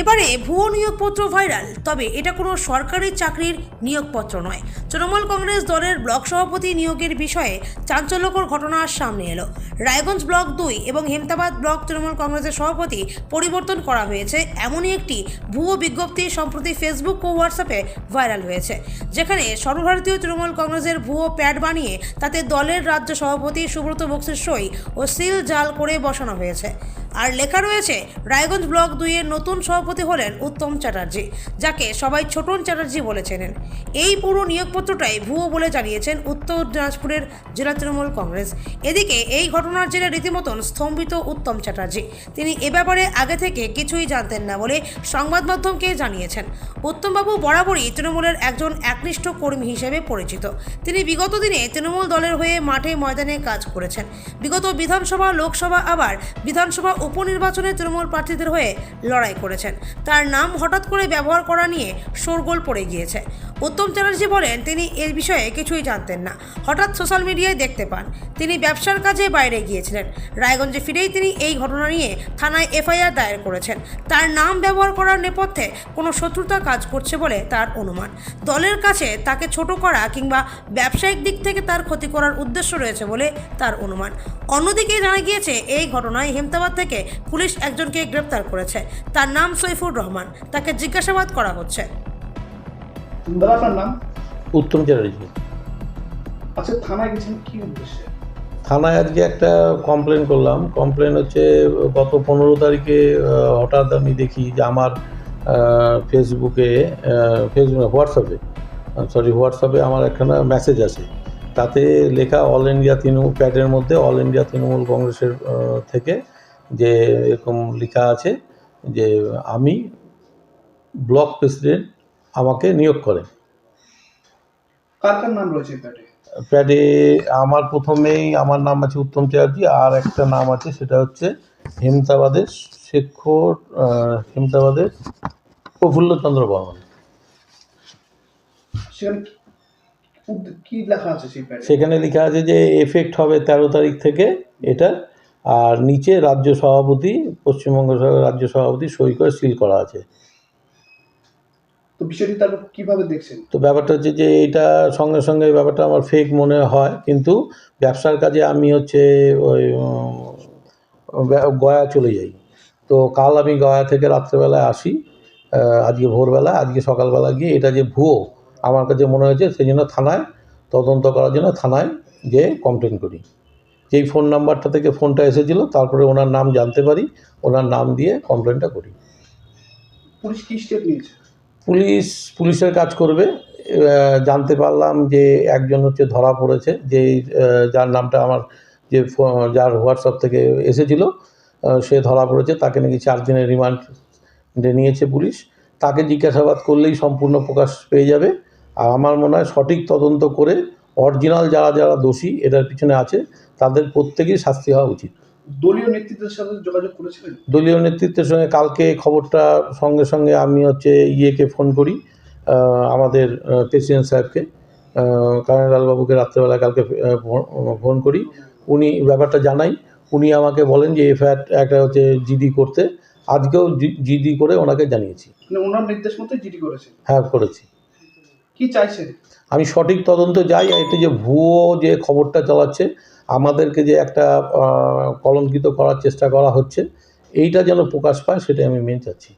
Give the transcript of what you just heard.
এবারে ভুয়ো নিয়োগপত্র ভাইরাল। তবে এটা কোনো সরকারি চাকরির নিয়োগপত্র নয়। তৃণমূল কংগ্রেস দলের ব্লক সভাপতি নিয়োগের বিষয়ে চাঞ্চল্যকর ঘটনা সামনে এলো। রায়গঞ্জ ব্লক দুই এবং হেমতাবাদ ব্লক তৃণমূল কংগ্রেসের সভাপতি পরিবর্তন করা হয়েছে। এমনই একটি ভুয়ো বিজ্ঞপ্তি সম্প্রতি ফেসবুক ও হোয়াটসঅ্যাপে ভাইরাল হয়েছে। যেখানে সর্বভারতীয় তৃণমূল কংগ্রেসের ভুয়ো প্যাড বানিয়ে তাতে দলের রাজ্য সভাপতি সুব্রত বক্সির সই ও সিল জাল করে বসানো হয়েছে। আর লেখা রয়েছে, রায়গঞ্জ ব্লক দুইয়ের নতুন সভাপতি হলেন উত্তম চ্যাটার্জি, যাকে সবাই ছোটন চ্যাটার্জি বলে চেনেন। এই পুরো নিয়োগপত্রটাই ভুয়ো বলে জানিয়েছেন উত্তর দিনাজপুরের জেলা তৃণমূল কংগ্রেস। এদিকে এই ঘটনার জেরে রীতিমতন স্তম্ভিত উত্তম চ্যাটার্জি। তিনি এ ব্যাপারে আগে থেকে কিছুই জানতেন না বলে সংবাদ মাধ্যমকে জানিয়েছেন। উত্তমবাবু বরাবরই তৃণমূলের একজন একনিষ্ঠ কর্মী হিসেবে পরিচিত। তিনি বিগত দিনে তৃণমূল দলের হয়ে মাঠে ময়দানে কাজ করেছেন। বিগত বিধানসভা, লোকসভা, আবার বিধানসভা উপনির্বাচনে তৃণমূল প্রার্থীদের হয়ে লড়াই করেছেন। তার নাম হঠাৎ করে ব্যবহার করা নিয়ে শোরগোল পড়ে গিয়েছে। উত্তম চ্যাটার্জি বলেন, তিনি এ বিষয়ে কিছুই জানতেন না। হঠাৎ সোশ্যাল মিডিয়ায় দেখতে পান, তিনি ব্যবসার কাজে বাইরে গিয়েছিলেন। রায়গঞ্জে ফিরেই তিনি এই ঘটনা নিয়ে থানায় এফআইআর দায়ের করেছেন। তার নাম ব্যবহার করার নেপথ্যে কোনো শত্রুতা কাজ করছে বলে তার অনুমান। দলের কাছে তাকে ছোট করা কিংবা ব্যবসায়িক দিক থেকে তার ক্ষতি করার উদ্দেশ্য রয়েছে বলে তার অনুমান। অন্যদিকে জানা গিয়েছে, এই ঘটনায় হেমতাবাদ থেকে পুলিশ একজনকে গ্রেপ্তার করেছে। তার নাম সৈফুর রহমান। তাকে জিজ্ঞাসাবাদ করা হচ্ছে। দাদা আপনার নাম? উত্তম চ্যাটার্জি। আচ্ছা থানায় গেছেন কি উদ্দেশ্যে? থানায় আজকে একটা কমপ্লেন করলাম। কমপ্লেন হচ্ছে গত পনেরো তারিখে হঠাৎ আমি দেখি যে আমার ফেসবুকে ফেসবুক হোয়াটসঅ্যাপে সরি হোয়াটসঅ্যাপে আমার একখানা মেসেজ আছে তাতে লেখা অল ইন্ডিয়া তৃণমূল প্যাডের মধ্যে অল ইন্ডিয়া তৃণমূল কংগ্রেসের থেকে যে এরকম লেখা আছে যে আমি ব্লক প্রেসিডেন্ট আমাকে নিয়োগ করে কার কার নাম রয়েছে প্যাডে? প্যাডে আমার প্রথমেই আমার নাম আছে উত্তম চ্যাটার্জি আর একটা নাম আছে সেটা হচ্ছে হেমতাবাদের শেখর আহ, হেমতাবাদের প্রফুল্লচন্দ্র বর্মন। সেখানে লেখা আছে যে এফেক্ট হবে তেরো তারিখ থেকে এটা আর নিচে রাজ্য সভাপতি পশ্চিমবঙ্গ রাজ্য সভাপতি সই করে সিল করা আছে। তো বিষয়টি তারপর কীভাবে দেখছেন? তো ব্যাপারটা হচ্ছে যে এটা সঙ্গে সঙ্গে ব্যাপারটা আমার ফেক মনে হয় কিন্তু ব্যবসার কাজে আমি হচ্ছে ওই গয়া চলে যাই। তো কাল আমি গয়া থেকে রাত্রেবেলায় আসি আজকে ভোরবেলা আজকে সকালবেলা গিয়ে এটা যে ভুয়ো আমার কাছে মনে হয়েছে সেই জন্য থানায় তদন্ত করার জন্য থানায় গিয়ে কমপ্লেন করি। যেই ফোন নাম্বারটা থেকে ফোনটা এসেছিল তারপরে ওনার নাম জানতে পারি ওনার নাম দিয়ে কমপ্লেনটা করি। পুলিশ কি স্টেপ নিয়েছে? পুলিশ, পুলিশের কাজ করবে। জানতে পারলাম যে একজন হচ্ছে ধরা পড়েছে যে যার নামটা আমার যে যার হোয়াটসঅ্যাপ থেকে এসেছিল সে ধরা পড়েছে। তাকে নাকি চার দিনের রিমান্ডে নিয়েছে পুলিশ। তাকে জিজ্ঞাসাবাদ করলেই সম্পূর্ণ প্রকাশ পেয়ে যাবে। আর আমার মনে হয় সঠিক তদন্ত করে অরিজিনাল যারা যারা দোষী, এটার পিছনে আছে, তাদের প্রত্যেকেই শাস্তি হওয়া উচিত। দলীয় নেতৃত্বের সাথে যোগাযোগ করেছিলেন? দলীয় নেতৃত্বের সঙ্গে কালকে খবরটা সঙ্গে সঙ্গে আমি হচ্ছে ইয়েকে ফোন করি আমাদের প্রেসিডেন্ট সাহেবকে কানাইলালবাবুকে রাত্রেবেলা কালকে ফোন- করি। উনি ব্যাপারটা জানাই। উনি আমাকে বলেন যে এফআইআর একটা হচ্ছে জিডি করতে। আজকেও জিডি করে ওনাকে জানিয়েছি। মানে ওনার নির্দেশ মতো জিডি করেছেন হ্যাঁ করেছি। কি চাইছেন? আমি সঠিক তদন্ত যাই এতে যে ভুয়ো যে খবরটা চালাচ্ছে, আমাদেরকে যে একটা কলঙ্কিত করার চেষ্টা করা হচ্ছে, এইটা যেন প্রকাশ পায়, সেটাই আমি মেনে চাচ্ছি।